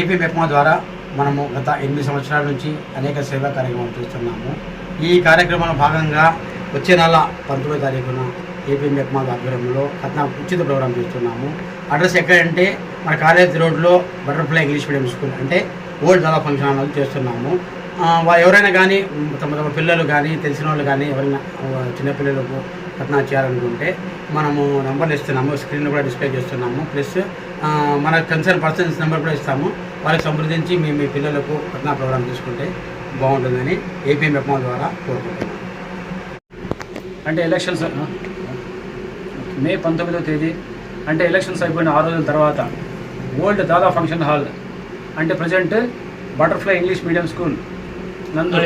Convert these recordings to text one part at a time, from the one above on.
AP MEPMA ద్వారా మనము గత ఎనిమిది సంవత్సరాల నుంచి అనేక సేవా కార్యక్రమాలు చేస్తున్నాము. ఈ కార్యక్రమంలో భాగంగా వచ్చే నెల పంతొమ్మిదో తారీఖున ఏపీ మెప్మా ఆధ్వర్యంలో కథన ఉచిత ప్రోగ్రాం చేస్తున్నాము. అడ్రస్ ఎక్కడంటే మన కాలేజ్ రోడ్లో బటర్ఫ్లై ఇంగ్లీష్ మీడియం స్కూల్ అంటే ఓల్డ్ దాదా ఫంక్షన్ హాల్ చేస్తున్నాము. ఎవరైనా కానీ తమ తమ పిల్లలు కానీ తెలిసిన వాళ్ళు కానీ ఎవరైనా చిన్నపిల్లలకు కథనా చేయాలనుకుంటే మనము నెంబర్లు ఇస్తున్నాము. స్క్రీన్ కూడా డిస్ప్లే చేస్తున్నాము. ప్లస్ మన కన్సర్న్ పర్సన్స్ నెంబర్ కూడా ఇస్తాము. వాళ్ళకి సంప్రదించి మీ మీ పిల్లలకు కథనా ప్రోగ్రామ్ తీసుకుంటే బాగుంటుందని ఏపీ మెప్మా ద్వారా కోరుకుంటున్నాను. అంటే ఎలక్షన్స్? మే పంతొమ్మిదవ తేదీ అంటే ఎలక్షన్స్ అయిపోయిన ఆరు రోజుల తర్వాత ఓల్డ్ దాదా ఫంక్షన్ హాల్ అంటే present butterfly English medium school నందు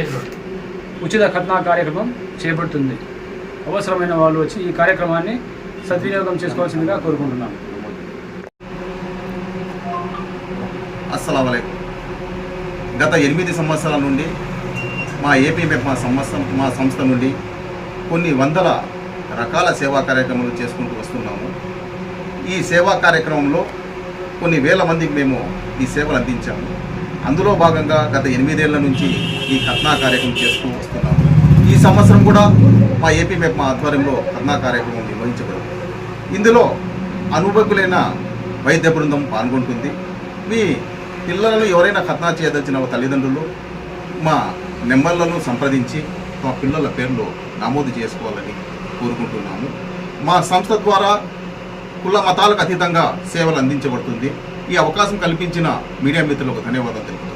ఉచిత ఖత్నా కార్యక్రమం చేపడుతుంది. అవసరమైన వాళ్ళు వచ్చి ఈ కార్యక్రమాన్ని సద్వినియోగం చేసుకోవాల్సిందిగా కోరుకుంటున్నాను అస్సలు వలైకుం గత ఎనిమిది సంవత్సరాల నుండి మా ఏపీ మా సంస్థ మా సంస్థ నుండి కొన్ని వందల రకాల సేవా కార్యక్రమాలు చేసుకుంటూ వస్తున్నాము. ఈ సేవా కార్యక్రమంలో కొన్ని వేల మందికి మేము ఈ సేవలు అందించాము. అందులో భాగంగా గత ఎనిమిదేళ్ళ నుంచి ఈ కథనా కార్యక్రమం చేస్తూ వస్తున్నాము. ఈ సంవత్సరం కూడా మా ఏపీ మెప్ మా ఆధ్వర్యంలో కథనా కార్యక్రమం నిర్వహించబడింది ఇందులో అనుభవకులైన వైద్య బృందం పాల్గొంటుంది. మీ పిల్లలను ఎవరైనా ఖత్నా చేయదలిచిన తల్లిదండ్రులు మా నెంబర్లను సంప్రదించి మా పిల్లల పేర్లు నమోదు చేసుకోవాలని కోరుకుంటున్నాము. మా సంస్థ ద్వారా కుల మతాలకు అతీతంగా సేవలు అందించబడుతుంది. ఈ అవకాశం కల్పించిన మీడియా మిత్రులకు ధన్యవాదాలు తెలుపుతున్నాను